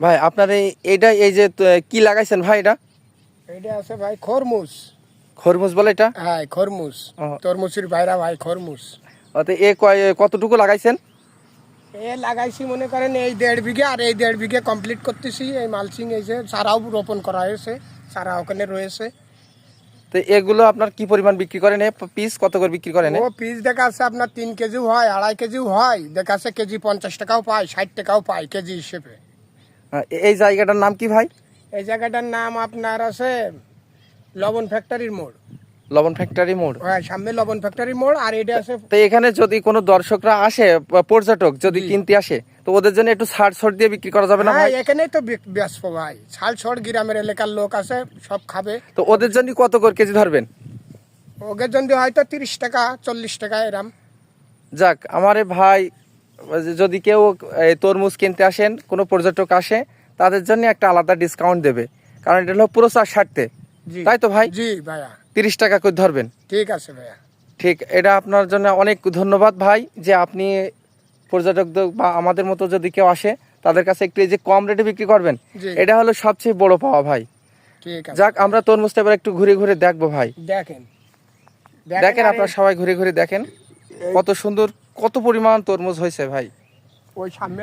ভাই আপনার এই এইটা এই যে কি লাগাইছেন ভাই এটা? এটা আছে ভাই খরমুজ। খরমুজ বলে এটা? হ্যাঁ খরমুজ। তরমুজের বাইরা ভাই খরমুজ। অতে এ কয় কতটুকু লাগাইছেন? এ লাগাইছি মনে করেন এই দেড় বিঘে আর এই দেড় বিঘে কমপ্লিট করতেছি। এই মালচিং এই যে চারাও রোপণ করা হয়েছে চারা ওখানে রয়েছে। তো এগুলো আপনার কি পরিমাণ বিক্রি করেন? পিস কত করে বিক্রি করেন? ও পিস দেখা আছে আপনার তিন কেজিও হয় আড়াই কেজিও হয়। দেখা আছে কেজি পঞ্চাশ টাকাও পায় ষাট টাকাও পায় কেজি হিসেবে। এই জায়গাটার নাম কি ভাই? এই জায়গাটার নাম আপনার আছে লবণ ফ্যাক্টরির মোড়। লবণ ফ্যাক্টরি মোড়। হ্যাঁ সামনে লবণ ফ্যাক্টরির মোড় আর এটা আছে তো এখানে যদি কোনো দর্শকরা আসে পর্যটক যদি কিনতে আসে তো ওদের জন্য একটু ছাড় ছড় দিয়ে বিক্রি করা যাবে না হ্যাঁ ভাই? এখানেই তো ব্যস্ত ভাই। ছাল ছড় গ্রামের এলাকার লোক আছে সব খাবে। তো ওদের জন্য কত করে কেজি ধরবেন? ওদের জন্য হয়তো তিরিশ টাকা চল্লিশ টাকা এরম। যাক আমারে ভাই যদি কেউ এই তরমুজ কিনতে আসেন কোনো পর্যটক আসে তাদের জন্য একটা আলাদা ডিসকাউন্ট দেবে। কারণ এটা হলো পুরো চার ষাটতে তাই তো ভাই? জি ভাইয়া। তিরিশ টাকা করে ধরবেন। ঠিক আছে ভাইয়া। ঠিক এটা আপনার জন্য অনেক ধন্যবাদ ভাই যে আপনি পর্যটকদের বা আমাদের মতো যদি কেউ আসে তাদের কাছে একটু এই যে কম রেটে বিক্রি করবেন এটা হলো সবচেয়ে বড় পাওয়া ভাই। যাক আমরা তরমুজটা এবার একটু ঘুরে ঘুরে দেখব ভাই। দেখেন। দেখেন আপনারা সবাই ঘুরে ঘুরে দেখেন। কত সুন্দর কত পরিমাণ তরমুজ হয়েছে ভাই? ওই সামনে